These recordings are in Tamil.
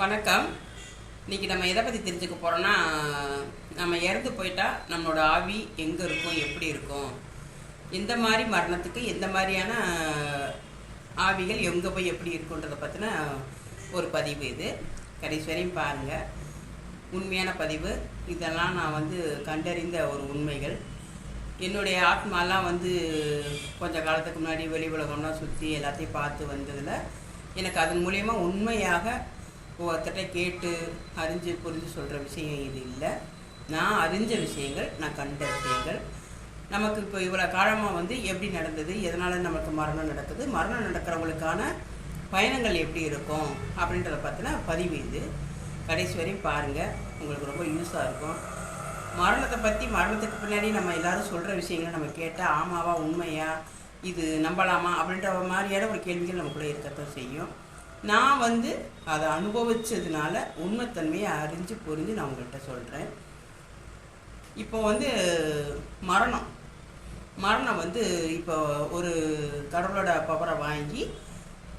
வணக்கம். இன்றைக்கி நம்ம எதை பற்றி தெரிஞ்சுக்க போகிறோன்னா நம்ம இறந்து போயிட்டால் நம்மளோட ஆவி எங்கே இருக்கும் எப்படி இருக்கும்? எந்த மாதிரி மரணத்துக்கு எந்த மாதிரியான ஆவிகள் எங்கே போய் எப்படி இருக்குன்றதை பற்றின ஒரு பதிவு இது. கடைசி வரையும் பாருங்கள் உண்மையான பதிவு. இதெல்லாம் நான் வந்து கண்டறிந்த ஒரு உண்மைகள். என்னுடைய ஆத்மாலாம் வந்து கொஞ்ச காலத்துக்கு முன்னாடி வெளி உலகம்லாம் சுற்றி எல்லாத்தையும் பார்த்து வந்ததில் எனக்கு அதன் மூலயமா உண்மையாக ஒவ்வொருத்தட்ட கேட்டு அறிஞ்சு புரிஞ்சு சொல்கிற விஷயம் இது இல்லை. நான் அறிஞ்ச விஷயங்கள் நான் கண்ட விஷயங்கள். நமக்கு இப்போ இவ்வளோ காலமாக வந்து எப்படி நடந்தது எதனால் நமக்கு மரணம் நடக்குது மரணம் நடக்கிறவங்களுக்கான பயணங்கள் எப்படி இருக்கும் அப்படின்றத பார்த்தினா பதிவு இது. கடைசி வரையும் பாருங்கள் உங்களுக்கு ரொம்ப யூஸாக இருக்கும். மரணத்தை பற்றி மரணத்துக்கு பின்னாடி நம்ம எல்லாரும் சொல்கிற விஷயங்களை நம்ம கேட்டால் ஆமாவா உண்மையா இது நம்பலாமா அப்படின்ற மாதிரியான ஒரு கேள்விகள் நமக்குள்ளே இருக்கத்தான் செய்யும். நான் வந்து அதை அனுபவிச்சதுனால உண்மைத்தன்மையை அறிஞ்சு புரிஞ்சு நான் உங்கள்கிட்ட சொல்கிறேன் இப்போ வந்து மரணம். மரணம் வந்து இப்போ ஒரு கடவுளோட பவரை வாங்கி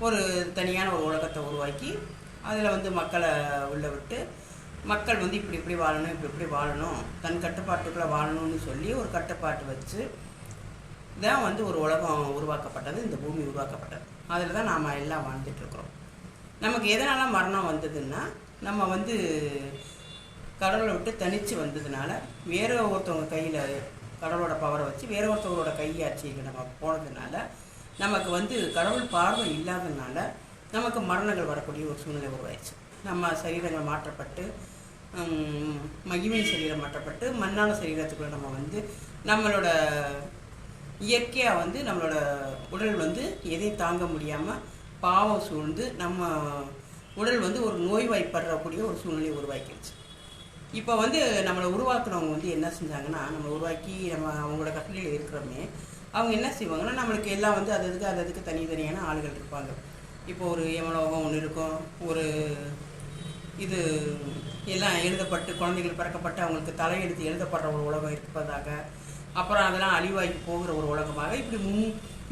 ஒரு தனியான ஒரு உலகத்தை உருவாக்கி அதில் வந்து மக்களை உள்ள விட்டு மக்கள் வந்து இப்படி இப்படி வாழணும் இப்படி இப்படி வாழணும் தன் கட்டுப்பாட்டுக்குள்ளே வாழணும்னு சொல்லி ஒரு கட்டுப்பாட்டு வச்சு தான் வந்து ஒரு உலகம் உருவாக்கப்பட்டது இந்த பூமி உருவாக்கப்பட்டது. அதில் தான் நாம் எல்லாம் வாழ்ந்துட்டுருக்குறோம் நமக்கு எதனால் மரணம் வந்ததுன்னா நம்ம வந்து கடவுளை விட்டு தனித்து வந்ததுனால வேற ஒருத்தவங்க கையில் கடவுளோட பவரை வச்சு வேற ஒருத்தவங்களோட கையாட்சியில் நம்ம போனதுனால நமக்கு வந்து கடவுள் பார்வை இல்லாததுனால நமக்கு மரணங்கள் வரக்கூடிய ஒரு சூழ்நிலை உருவாயிடுச்சு. நம்ம சரீரங்கள் மாற்றப்பட்டு ஹம், சரீரம் மாற்றப்பட்டு மண்ணான சரீரத்துக்குள்ள நம்ம வந்து நம்மளோட இயற்கையாக வந்து நம்மளோட உடல் வந்து எதையும் தாங்க முடியாமல் பாவம் சூழ்ந்து நம்ம உடல் வந்து ஒரு நோய்வாய்ப்படுறக்கூடிய ஒரு சூழ்நிலையை உருவாக்கிடுச்சு. இப்போ வந்து நம்மளை உருவாக்குனவங்க வந்து என்ன செஞ்சாங்கன்னா நம்மளை உருவாக்கி நம்ம அவங்களோட கட்டளையில் இருக்கிறோமே அவங்க என்ன செய்வாங்கன்னா நம்மளுக்கு எல்லாம் வந்து அது அதுக்கு அது அதுக்கு தனித்தனியான ஆளுகள் இருப்பாங்க. இப்போ ஒரு யமலோகம் ஒன்று இருக்கும் ஒரு இது எல்லாம் எழுதப்பட்டு குழந்தைகள் பிறக்கப்பட்டு அவங்களுக்கு தலையெழுத்து எழுதப்படுற ஒரு உலகம் இருப்பதாக அப்புறம் அதெல்லாம் அழிவாகி போகிற ஒரு உலகமாக இப்படி மூ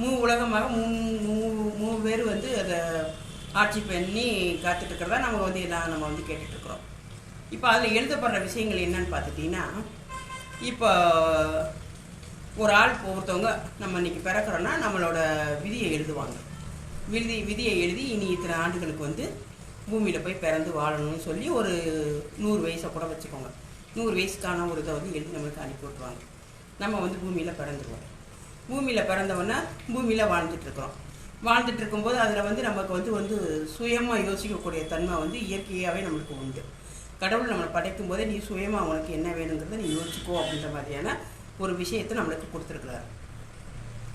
மூ உலகமாக மூ மூ மூணு பேர் வந்து அதை ஆட்சி பண்ணி காத்துட்ருக்கிறதா நம்ம வந்து எல்லாம் நம்ம வந்து கேட்டுட்ருக்குறோம். இப்போ அதில் எழுதப்படுற விஷயங்கள் என்னன்னு பார்த்துட்டிங்கன்னா இப்போ ஒரு ஆள் ஒருத்தவங்க நம்ம இன்னைக்கு பிறக்கிறோன்னா நம்மளோட விதியை எழுதுவாங்க. விதி விதியை எழுதி இனி இத்தனை ஆண்டுகளுக்கு வந்து பூமியில் போய் பிறந்து வாழணும்னு சொல்லி ஒரு நூறு வயசை கூட வச்சுக்கோங்க. நூறு வயசுக்கான ஒரு இதை வந்து எழுதி நம்மளுக்கு அனுப்பி விட்ருவாங்க நம்ம வந்து பூமியில் பிறந்துருவோம். பூமியில் பிறந்தவொன்னே பூமியில் வாழ்ந்துட்டு இருக்கிறோம் வாழ்ந்துட்டு இருக்கும்போது அதில் வந்து நமக்கு வந்து வந்து சுயமாக யோசிக்கக்கூடிய தன்மை வந்து இயற்கையாகவே நம்மளுக்கு உண்டு. கடவுள் நம்மளை படைக்கும் போதே நீ சுயமாக உனக்கு என்ன வேணுங்கிறத நீ யோசிச்சுக்கோ அப்படின்ற மாதிரியான ஒரு விஷயத்தை நம்மளுக்கு கொடுத்துருக்குறாரு.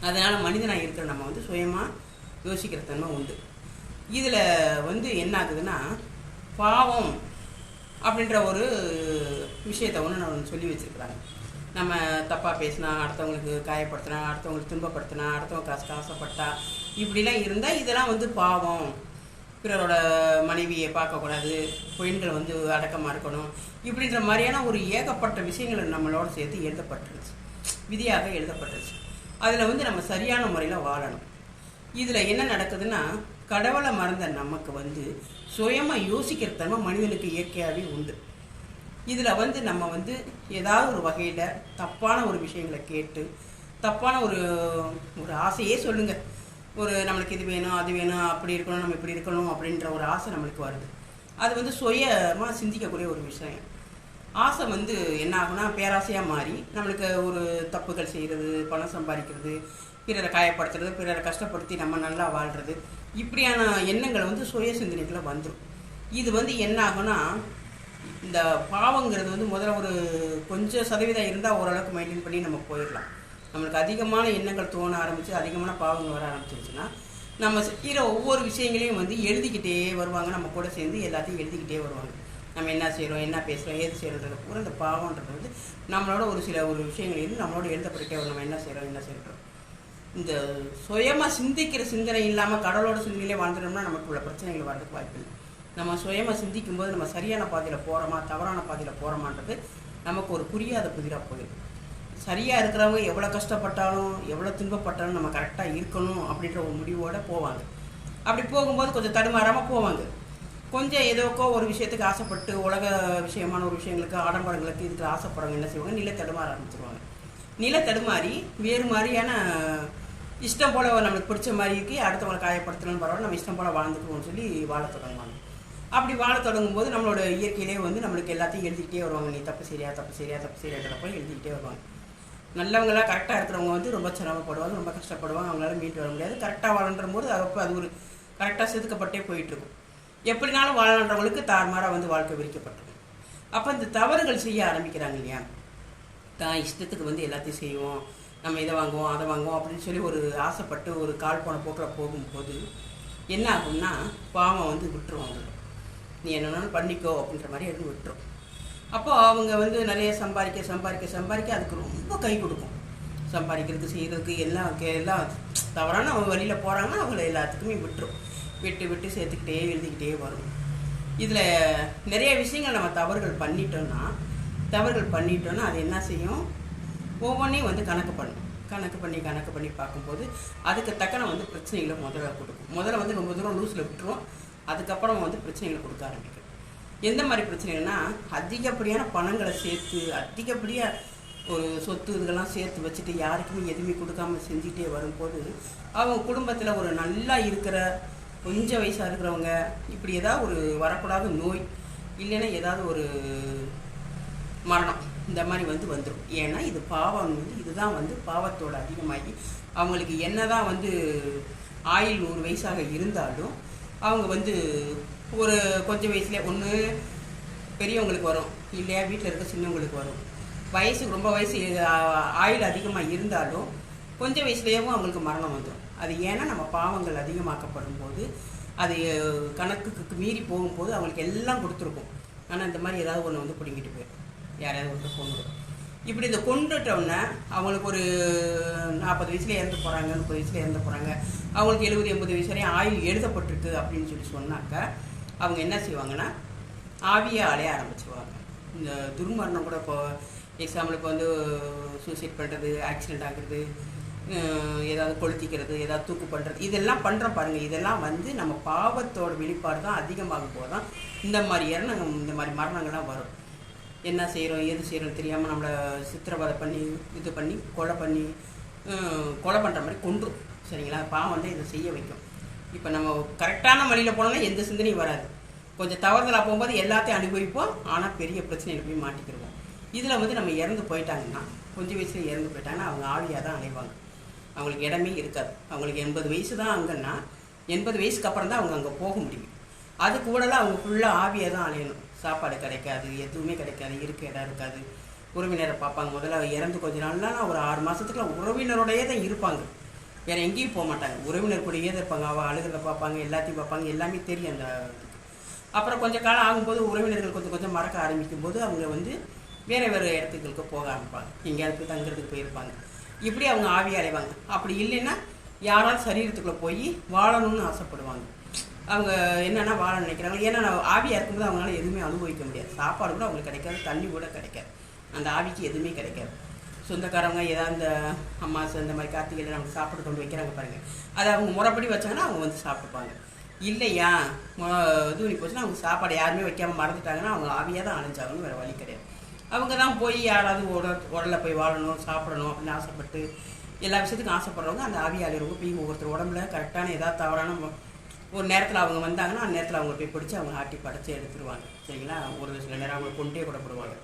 அதனால் மனிதனாக இருக்கிற நம்ம வந்து சுயமாக யோசிக்கிற தன்மை உண்டு. இதில் வந்து என்ன ஆகுதுன்னா பாவம் அப்படின்ற ஒரு விஷயத்தை ஒன்று நான் சொல்லி வச்சுருக்குறாங்க நம்ம தப்பாக பேசினா அடுத்தவங்களுக்கு காயப்படுத்தினா அடுத்தவங்களுக்கு துன்பப்படுத்தினா அடுத்தவங்க காசு ஆசைப்பட்டா இப்படிலாம் இருந்தால் இதெல்லாம் வந்து பாவம். பிறரோட மனைவியை பார்க்கக்கூடாது பெண்கள் வந்து அடக்கமாக இருக்கணும். இப்படின்ற மாதிரியான ஒரு ஏகப்பட்ட விஷயங்கள் நம்மளோட சேர்த்து எழுதப்பட்டுருச்சு. விதியாக எழுதப்பட்டுருச்சு. அதில் வந்து நம்ம சரியான முறையில் வாழணும். இதில் என்ன நடக்குதுன்னா கடவுளை மறந்த நமக்கு வந்து சுயமாக யோசிக்கிற தன்மை மனிதனுக்கு இயற்கையாகவே உண்டு. இதில் வந்து நம்ம வந்து ஏதாவது ஒரு வகையில் தப்பான ஒரு விஷயங்களை கேட்டு தப்பான ஒரு ஒரு ஆசையே சொல்லுங்கள் ஒரு நம்மளுக்கு இது வேணும் அது வேணும் அப்படி இருக்கணும் நம்ம இப்படி இருக்கணும் அப்படின்ற ஒரு ஆசை நம்மளுக்கு வருது. அது வந்து சுயமாக சிந்திக்கக்கூடிய ஒரு விஷயம். ஆசை வந்து என்ன ஆகுனா பேராசையாக மாறி நம்மளுக்கு ஒரு தப்புகள் செய்கிறது பணம் சம்பாதிக்கிறது பிறரை காயப்படுத்துறது பிறரை கஷ்டப்படுத்தி நம்ம நல்லா வாழ்கிறது இப்படியான எண்ணங்கள் வந்து சுய சிந்தனைக்குள்ளே வந்துடும் இது வந்து என்ன ஆகுனா இந்த பாவங்கிறது வந்து முதல்ல ஒரு கொஞ்சம் சதவீதம் இருந்தால் ஓரளவுக்கு மெயின்டைன் பண்ணி நம்ம போயிடலாம். நம்மளுக்கு அதிகமான எண்ணங்கள் தோண ஆரம்பித்து அதிகமான பாவங்கள் வர ஆரம்பிச்சிருச்சுன்னா நம்ம செய்கிற ஒவ்வொரு விஷயங்களையும் வந்து எழுதிக்கிட்டே வருவாங்க. நம்ம கூட சேர்ந்து எல்லாத்தையும் எழுதிக்கிட்டே வருவாங்க. நம்ம என்ன செய்கிறோம் என்ன பேசுகிறோம் ஏது செய்கிறோன்றது பூரா இந்த பாவன்றது வந்து நம்மளோட ஒரு சில ஒரு விஷயங்கள் இருந்து நம்மளோட எழுதப்பட்டுட்டே வரும் நம்ம என்ன செய்கிறோம் என்ன செய்கிறோம் இந்த சுயமாக சிந்திக்கிற சிந்தனை இல்லாமல் கடவுளோட சிந்தனையிலே வாழ்ந்துட்டோம்னா நமக்கு உள்ள பிரச்சனைகள் வரதுக்கு வாய்ப்பு இல்லை நம்ம சுயமாக சிந்திக்கும் போது நம்ம சரியான பாதையில் போகிறோமா தவறான பாதையில் போகிறோமான்றது நமக்கு ஒரு புரியாத புதிராக போயிடும். சரியாக இருக்கிறவங்க எவ்வளோ கஷ்டப்பட்டாலும் எவ்வளோ துன்பப்பட்டாலும் நம்ம கரெக்டாக இருக்கணும் அப்படின்ற ஒரு முடிவோடு போவாங்க. அப்படி போகும்போது கொஞ்சம் தடுமாறாமல் போவாங்க. கொஞ்சம் ஏதோக்கோ ஒரு விஷயத்துக்கு ஆசைப்பட்டு உலக விஷயமான ஒரு விஷயங்களுக்கு ஆடம்பரங்களுக்கு இதுக்கு ஆசைப்படுறவங்க என்ன செய்வாங்க? நில தடுமாற ஆரம்பிச்சிருவாங்க. நில தடுமாறி வேறு மாதிரியான இஷ்டம் போல் நம்மளுக்கு பிடிச்ச மாதிரி இருக்கு அடுத்தவங்களை காயப்படுத்தணும்னு பரவாயில்ல நம்ம இஷ்டம் போல் வாழ்ந்துக்குவோம்னு சொல்லி வாழ தொடங்குவாங்க. அப்படி வாழ தொடங்கும் போது நம்மளோட இயற்கையிலே வந்து நம்மளுக்கு எல்லாத்தையும் எழுதிக்கிட்டே வருவாங்க. நீ தப்பு சரியா தப்பு சரியா தப்பு சரியான்றப்ப எழுதிக்கிட்டே வருவாங்க. நல்லவங்களாக கரெக்டாக இருக்கிறவங்க வந்து ரொம்ப சிரமப்படுவாங்க ரொம்ப கஷ்டப்படுவாங்க. அவங்களால மீட்டு வர முடியாது. கரெக்டாக வாழன்ற போது அப்போ அது ஒரு கரெக்டாக செதுக்கப்பட்டே போயிட்டுருக்கும். எப்படினாலும் வாழன்றவங்களுக்கு தாறுமாறாக வந்து வாழ்க்கை விரிக்கப்பட்டிருக்கும். அப்போ இந்த தவறுகள் செய்ய ஆரம்பிக்கிறாங்க இல்லையா? தான் இஷ்டத்துக்கு வந்து எல்லாத்தையும் செய்வோம். நம்ம இதை வாங்குவோம் அதை வாங்குவோம் அப்படின்னு சொல்லி ஒரு ஆசைப்பட்டு ஒரு கால் போன போக்கில் போகும்போது என்ன ஆகும்னா பாவம் வந்து விட்டுருவாங்க நீ என்னென்னாலும் பண்ணிக்கோ அப்படின்ற மாதிரி எதுவும் விட்டுரும். அப்போ அவங்க வந்து நிறைய சம்பாதிக்க சம்பாதிக்க சம்பாதிக்க அதுக்கு ரொம்ப கை கொடுக்கும். சம்பாதிக்கிறதுக்கு செய்கிறதுக்கு எல்லாம் கே- எல்லாம் தவறான அவங்க வழியில் போகிறாங்கன்னா அவங்கள எல்லாத்துக்குமே விட்டுரும். விட்டு விட்டு சேர்த்துக்கிட்டே எழுதிக்கிட்டே வரும். இதில் நிறைய விஷயங்கள் நம்ம தவறுகள் பண்ணிட்டோம்னா தவறுகள் பண்ணிட்டோன்னா அது என்ன செய்யும்? ஒவ்வொன்றையும் வந்து கணக்கு பண்ணும். கணக்கு பண்ணி கணக்கு பண்ணி பார்க்கும்போது அதுக்கு தக்கன வந்து பிரச்சனைகளை முதல்ல கொடுக்கும். முதல்ல வந்து ரொம்ப தூரம் லூஸில் விட்டுரும். அதுக்கப்புறம் வந்து பிரச்சனைகளை கொடுக்க ஆரம்பிக்கும். எந்த மாதிரி பிரச்சனைகள்னா அதிகப்படியான பணங்களை சேர்த்து அதிகப்படியாக ஒரு சொத்து இதெல்லாம் சேர்த்து வச்சுட்டு யாருக்குமே எதுவுமே கொடுக்காம செஞ்சுட்டே வரும்போது அவங்க குடும்பத்தில் ஒரு நல்லா இருக்கிற கொஞ்சம் வயசாக இருக்கிறவங்க இப்படி ஏதாவது ஒரு வரக்கூடாத நோய் இல்லைன்னா ஏதாவது ஒரு மரணம் இந்த மாதிரி வந்து வந்துடும் ஏன்னா இது பாவம் வந்து இதுதான் வந்து பாவத்தோட அதிகமாகி அவங்களுக்கு என்ன தான் வந்து ஆயில் நூறு வயசாக இருந்தாலும் அவங்க வந்து ஒரு கொஞ்சம் வயசுல ஒன்று பெரியவங்களுக்கு வரும். இல்லையா வீட்டில் இருக்க சின்னவங்களுக்கு வரும். வயசு ரொம்ப வயசு ஆயுள் அதிகமாக இருந்தாலும் கொஞ்சம் வயசுலேயும் அவங்களுக்கு மரணம் வந்துடும். அது ஏன்னா நம்ம பாவங்கள் அதிகமாக்கப்படும் போது அது கணக்குக்கு மீறி போகும்போது அவங்களுக்கு எல்லாம் கொடுத்துருக்கும். ஆனால் இந்த மாதிரி ஏதாவது ஒன்று வந்து பிடுங்கிட்டு போயிடும். யாரையாவது ஒருத்தர் கொண்டுடும் இப்படி இதை கொண்டுட்டோம்னா அவங்களுக்கு ஒரு நாற்பது வயசுல இறந்து போகிறாங்க முப்பது வயசுல இறந்து போகிறாங்க அவங்களுக்கு எழுபது எண்பது வயசு வரையும் ஆயுள் எழுதப்பட்டிருக்கு அப்படின்னு சொல்லி சொன்னாக்கா அவங்க என்ன செய்வாங்கன்னா ஆவியை அலைய ஆரம்பிச்சுவாங்க இந்த துர்மரணம் கூட இப்போ எக்ஸாம்பிள் இப்போ வந்து சூசைட் பண்ணுறது ஆக்சிடென்ட் ஆகுறது ஏதாவது கொளுத்திக்கிறது ஏதாவது தூக்கு பண்ணுறது இதெல்லாம் பண்ணுற பாருங்கள் இதெல்லாம் வந்து நம்ம பாவத்தோட வெளிப்பாடு தான் அதிகமாகும் போது தான் இந்த மாதிரி இரணம் இந்த மாதிரி மரணங்கள்லாம் வரும். என்ன செய்கிறோம் எது செய்கிறோம் தெரியாமல் நம்மளை சித்திரவதை பண்ணி இது பண்ணி கொலை பண்ணி கொலை பண்ணுற மாதிரி கொன்றும். சரிங்களா? பாவம் வந்து இதை செய்ய வைக்கும். இப்போ நம்ம கரெக்டான வழியில் போனோம்னா எந்த சிந்தனையும் வராது. கொஞ்சம் தவறுதலாக போகும்போது எல்லாத்தையும் அனுபவிப்போம். ஆனால் பெரிய பிரச்சனையில் போய் மாட்டிக்கிடுவோம் இதில் வந்து நம்ம இறந்து போயிட்டாங்கன்னா கொஞ்சம் வயசுல இறந்து போயிட்டாங்கன்னா அவங்க ஆவியாக தான் அலைவாங்க. அவங்களுக்கு இடமே இருக்காது. அவங்களுக்கு எண்பது வயசு தான் அங்கன்னா எண்பது வயசுக்கு அப்புறம் தான் அவங்க அங்கே போக முடியும். அது கூடலாம் அவங்க ஃபுல்லாக ஆவியாக தான் அலையணும். சாப்பாடு கிடைக்காது எதுவுமே கிடைக்காது இருக்க இடம் இருக்காது. உறவினரை பார்ப்பாங்க. முதல்ல இறந்து கொஞ்ச நாள்லாம் ஒரு ஆறு மாதத்துக்குலாம் உறவினரோடையே தான் இருப்பாங்க. வேறு எங்கேயும் போக மாட்டாங்க. உறவினர் கூடயே தான் இருப்பாங்க. அவள் அழுகிறத பார்ப்பாங்க எல்லாத்தையும் பார்ப்பாங்க. எல்லாமே தெரியும் அந்த அப்புறம் கொஞ்ச காலம் ஆகும்போது உறவினர்கள் கொஞ்சம் கொஞ்சம் மறக்க ஆரம்பிக்கும் போது அவங்க வந்து வேறு வேறு இடத்துக்கு போக ஆரம்பிப்பாங்க. எங்கேயாவது போய் தங்குறதுக்கு போயிருப்பாங்க. இப்படி அவங்க ஆவி அடைவாங்க அப்படி இல்லைன்னா யாராவது சரீரத்துக்குள்ளே போய் வாழணும்னு ஆசைப்படுவாங்க. அவங்க என்னென்ன வாழ நினைக்கிறாங்க ஏன்னா நான் ஆவியாக இருக்கும்போது அவங்களால எதுவுமே அனுபவிக்க முடியாது. சாப்பாடு கூட அவங்களுக்கு கிடைக்காது தண்ணி கூட கிடைக்காது. அந்த ஆவிக்கு எதுவுமே கிடைக்காது. சொந்தக்காரவங்க ஏதாவது இந்த அம்மாசு இந்த மாதிரி கார்த்திகையில் நமக்கு சாப்பாடு கொண்டு வைக்கிறாங்க பாருங்கள் அதை அவங்க முறைப்படி வச்சாங்கன்னா அவங்க வந்து சாப்பிட்டுப்பாங்க. இல்லையா? தூணி போச்சுன்னா அவங்க சாப்பாடு யாருமே வைக்காமல் மறந்துட்டாங்கன்னா அவங்க ஆவியாக தான் அலைஞ்சாங்கன்னு வேறு வழி கிடையாது. அவங்க தான் போய் யாராவது உட உடலில் போய் வாழணும் சாப்பிடணும் அப்படின்னு ஆசைப்பட்டு எல்லா விஷயத்துக்கும் ஆசைப்படுறவங்க அந்த ஆவியாளரவங்க போய் ஒவ்வொருத்தர் உடம்புல கரெக்டான ஏதாவது தவறான ஒரு நேரத்தில் அவங்க வந்தாங்கன்னா அந்த நேரத்தில் அவங்க போய் பிடிச்சி அவங்க ஆட்டி படைச்சி எடுத்துருவாங்க. சரிங்களா? ஒரு சில நேரம் அவங்க கொண்டே கூட போடுவாங்க.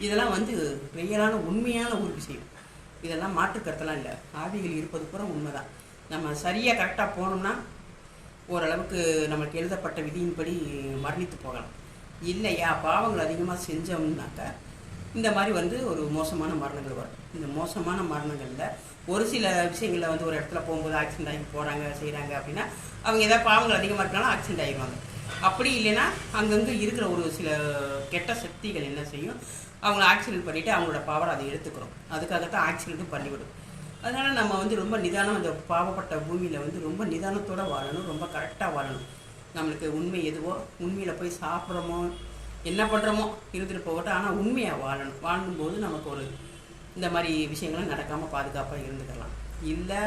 இதெல்லாம் வந்து ரியலான உண்மையான ஒரு விஷயம். இதெல்லாம் மாற்றுக்கருத்தெல்லாம் இல்லை. ஆவிகள் இருப்பது பூரா உண்மைதான். நம்ம சரியாக கரெக்டாக போனோம்னா ஓரளவுக்கு நமக்கு எழுதப்பட்ட விதியின்படி மரணித்து போகலாம். இல்லையா? பாவங்கள் அதிகமாக செஞ்சோம்னாக்கா இந்த மாதிரி வந்து ஒரு மோசமான மரணங்கள் வரும். இந்த மோசமான மரணங்களில் ஒரு சில விஷயங்களில் வந்து ஒரு இடத்துல போகும்போது ஆக்சிடென்ட் ஆகி போகிறாங்க செய்கிறாங்க அப்படின்னா அவங்க ஏதாவது பாவங்கள் அதிகமாக இருக்கனாலும் ஆக்சிடென்ட் ஆகிடுவாங்க அப்படி இல்லைன்னா அங்கங்கே இருக்கிற ஒரு சில கெட்ட சக்திகள் என்ன செய்யும்? அவங்கள ஆக்சிடென்ட் பண்ணிவிட்டு அவங்களோட பவர் அதை எடுத்துக்கிறோம். அதுக்காகத்தான் ஆக்சிடென்ட்டும் பண்ணிவிடும். அதனால் நம்ம வந்து ரொம்ப நிதானம் அந்த பாவப்பட்ட பூமியில் வந்து ரொம்ப நிதானத்தோட வாழணும் ரொம்ப கரெக்டாக வாழணும். நம்மளுக்கு உண்மை எதுவோ உண்மையில் போய் சாப்பிட்றோமோ என்ன பண்ணுறோமோ இருந்துட்டு போகட்டும். ஆனால் உண்மையாக வாழணும். வாழும்போது நமக்கு ஒரு இந்த மாதிரி விஷயங்களும் நடக்காமல் பாதுகாப்பாக இருந்துக்கலாம். இல்லை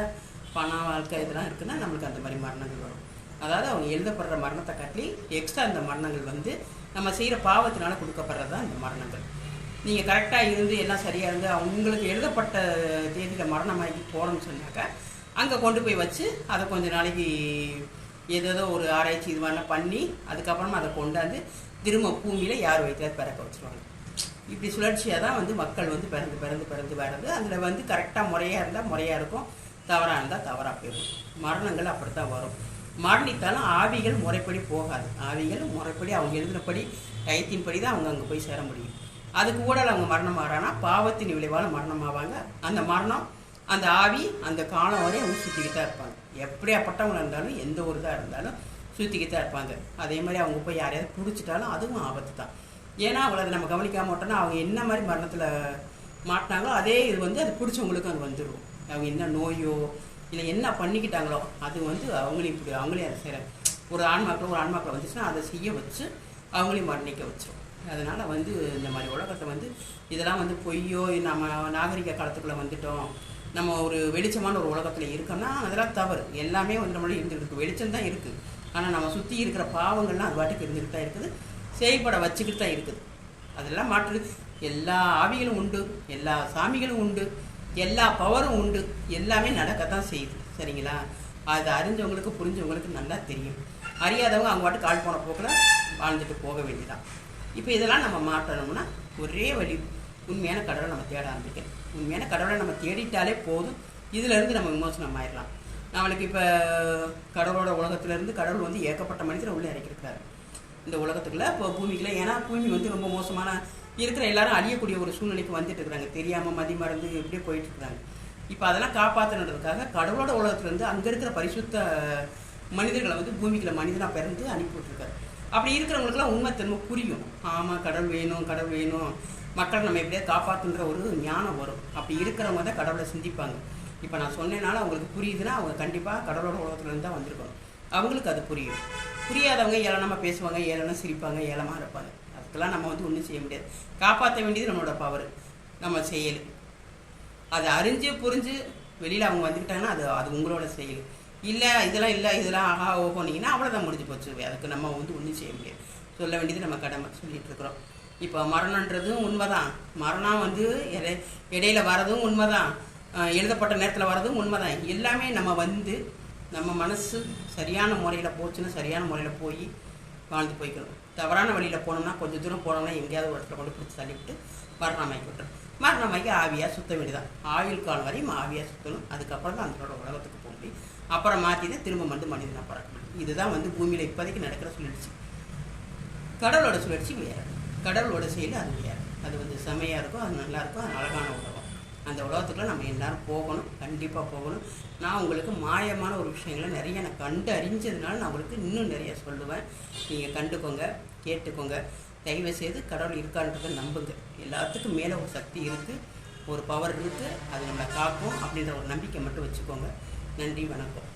பண வாழ்க்கை இதெல்லாம் இருக்குன்னா நம்மளுக்கு அந்த மாதிரி மரணங்கள் வரும். அதாவது அவங்க எழுதப்படுற மரணத்தை காட்டி எக்ஸ்ட்ரா அந்த மரணங்கள் வந்து நம்ம செய்கிற பாவத்தினால கொடுக்கப்படுறது தான் இந்த மரணங்கள். நீங்கள் கரெக்டாக இருந்து எல்லாம் சரியாக இருந்து அவங்களுக்கு எழுதப்பட்ட தேதியில் மரணமாகி போகிறோம்னு சொன்னாக்கா அங்கே கொண்டு போய் வச்சு அதை கொஞ்சம் நாளைக்கு ஏதேதோ ஒரு ஆராய்ச்சி இது மாதிரிலாம் பண்ணி அதுக்கப்புறமா அதை கொண்டாந்து திரும்ப பூமியில் யார் வைத்தியாவது பிறக்க வச்சுருவாங்க. இப்படி சுழற்சியாக தான் வந்து மக்கள் வந்து பிறந்து பிறந்து பிறந்து வர்றது. அதில் வந்து கரெக்டாக முறையாக இருந்தால் முறையாக இருக்கும். தவறாக இருந்தால் தவறாக போயிடும். மரணங்கள் அப்படித்தான் வரும். மரணித்தாலும் ஆவிகள் முறைப்படி போகாது. ஆவிகள் முறைப்படி அவங்க எழுதினபடி டயத்தின்படி தான் அவங்க அங்கே போய் சேர முடியும். அதுக்கு கூட அவங்க மரணம் ஆகிறானா பாவத்தின் விளைவால் மரணம் ஆவாங்க. அந்த மரணம் அந்த ஆவி அந்த காலம் வரை அவங்க சுற்றிக்கிட்டு தான் இருப்பாங்க. எப்படியாப்பட்டவங்களாக இருந்தாலும் எந்த ஒரு இதாக இருந்தாலும் சுற்றிக்கிட்டு தான் இருப்பாங்க. அதே மாதிரி அவங்க போய் யாரையாவது பிடிச்சிட்டாலும் அதுவும் ஆபத்து தான் ஏன்னா அவங்கள அதை நம்ம கவனிக்காம விட்டோம்னா அவங்க என்ன மாதிரி மரணத்தில் மாட்டினாங்களோ அதே இது வந்து அது பிடிச்சவங்களுக்கு அது வந்துடும் அவங்க என்ன நோயோ இல்லை என்ன பண்ணிக்கிட்டாங்களோ அது வந்து அவங்களையும் இப்படி அவங்களையும் அதை செய்கிறாங்க ஒரு ஆன்மாக்கள் ஒரு ஆன்மாக்கள் வந்துச்சுன்னா அதை செய்ய வச்சு அவங்களையும் மரணிக்க வச்சிடும் அதனால் வந்து இந்த மாதிரி உலகத்தை வந்து இதெல்லாம் வந்து பொய்யோ நம்ம நாகரிக காலத்துக்குள்ளே வந்துட்டோம். நம்ம ஒரு வெளிச்சமான ஒரு உலகத்தில் இருக்கோம்னா அதெல்லாம் தவறு. எல்லாமே வந்து நம்மளும் இருந்துகிட்டு இருக்கு. வெளிச்சம் தான் இருக்குது ஆனால் நம்ம சுற்றி இருக்கிற பாவங்கள்லாம் அது வாட்டுக்கு இருந்துகிட்டு தான் இருக்குது. செயல்பட வச்சுக்கிட்டு தான் இருக்குது. அதெல்லாம் மாற்று. எல்லா ஆவிகளும் உண்டு. எல்லா சாமிகளும் உண்டு. எல்லா பவரும் உண்டு. எல்லாமே நடக்கத்தான் செய்யுது. சரிங்களா? அது அறிஞ்சவங்களுக்கு புரிஞ்சவங்களுக்கு நல்லா தெரியும். அறியாதவங்க அவங்க பாட்டு கால் போன போக்கில் வாழ்ந்துட்டு போக வேண்டியதான் இப்போ இதெல்லாம் நம்ம மாற்றணும்னா ஒரே வழி உண்மையான கடவுளை நம்ம தேட ஆரம்பிக்கணும். உண்மையான கடவுளை நம்ம தேடிட்டாலே போதும். இதிலேருந்து நம்ம விமோசனம் ஆயிடலாம் நம்மளுக்கு இப்போ கடவுளோட உலகத்திலேருந்து கடவுள் வந்து ஏகப்பட்ட மனிதரை உள்ளே இறக்கியிருக்கிறாரு. இந்த உலகத்துக்குள்ள இப்போ பூமிக்குள்ளே ஏன்னா பூமி வந்து ரொம்ப மோசமான இருக்கிற எல்லாரும் அழியக்கூடிய ஒரு சூழ்நிலைக்கு வந்துட்டு இருக்கிறாங்க. தெரியாமல் மதி மறந்து எப்படியே போயிட்டு இருக்கிறாங்க. இப்போ அதெல்லாம் காப்பாற்றணுன்றதுக்காக கடவுளோட உலகத்துலேருந்து அங்கே இருக்கிற பரிசுத்த மனிதர்களை வந்து பூமிக்குள்ள மனிதனாக பிறந்து அனுப்பி விட்டுருக்காரு. அப்படி இருக்கிறவங்களுக்குலாம் உண்மை தன்மை புரியும். ஆமாம் கடவுள் வேணும் கடவுள் வேணும். மக்களை நம்ம எப்படியாவது காப்பாற்றுன்ற ஒரு ஞானம் வரும். அப்படி இருக்கிறவங்க தான் கடவுளை சிந்திப்பாங்க. இப்போ நான் சொன்னேனால அவங்களுக்கு புரியுதுன்னா அவங்க கண்டிப்பாக கடவுளோட உலகத்துலேருந்து தான் வந்திருக்கணும். அவங்களுக்கு அது புரியும். புரியாதவங்க ஏளனமாக பேசுவாங்க ஏளனம் சிரிப்பாங்க ஏளமாக இருப்பாங்க. அதுக்கெல்லாம் நம்ம வந்து ஒன்றும் செய்ய முடியாது. காப்பாற்ற வேண்டியது நம்மளோட பவர் நம்ம செயல். அதை அறிஞ்சு புரிஞ்சு வெளியில் அவங்க வந்துக்கிட்டாங்கன்னா அது அது உங்களோட செயல். இல்லை இதெல்லாம் இல்லை இதெல்லாம் ஆஹா ஓ அவ்வளோதான் முடிஞ்சு போச்சு. அதுக்கு நம்ம வந்து ஒன்றும் செய்ய முடியாது. சொல்ல வேண்டியது நம்ம கடமை சொல்லிகிட்டு இருக்கிறோம். இப்போ மரணன்றதும் உண்மைதான். மரணம் வந்து இடையில வரதும் உண்மைதான். எழுதப்பட்ட நேரத்தில் வரதும் உண்மைதான். எல்லாமே நம்ம வந்து நம்ம மனசு சரியான முறையில் போச்சுன்னா சரியான முறையில் போய் வாழ்ந்து போய்க்கணும். தவறான வழியில் போனோம்னா கொஞ்சம் தூரம் போனோம்னா எங்கேயாவது ஒரு இடத்துல கொண்டு பிடிச்சி தள்ளிவிட்டு மரணமாக்கி விட்டுரும் மரணமாக்கி ஆவியாக சுத்த வேண்டியதான் ஆயுள் காலம் வரையும் ஆவியாக சுற்றணும் அதுக்கப்புறம் தான் அதனோட உலகத்துக்கு போக முடியும். அப்புறம் மாற்றி தான் திரும்ப வந்து மனிதனாக பறக்கணும் முடியும். இதுதான் வந்து பூமியில் இப்போதைக்கு நடக்கிற சுழற்சி. கடவுளோட சுழற்சி வேறு. கடவுளோட செயல் அது வேறு. அது வந்து செமையாக இருக்கும் அது நல்லாயிருக்கும் அது அழகான உலகம் அந்த உலகத்துக்குள்ள நம்ம எல்லாரும் போகணும் கண்டிப்பாக போகணும். நான் உங்களுக்கு மாயமான ஒரு விஷயங்களை நிறைய நான் கண்டு அறிஞ்சதுனால நான் உங்களுக்கு இன்னும் நிறைய சொல்லுவேன். நீங்கள் கண்டுக்கோங்க கேட்டுக்கோங்க. தயவு செய்து கடவுள் இருக்கான்றதை நம்புங்க. எல்லாத்துக்கும் மேலே ஒரு சக்தி இருக்குது ஒரு பவர் இருக்குது அது நம்மளை காக்கும் அப்படின்ற ஒரு நம்பிக்கை மட்டும் வச்சுக்கோங்க. நன்றி வணக்கம்.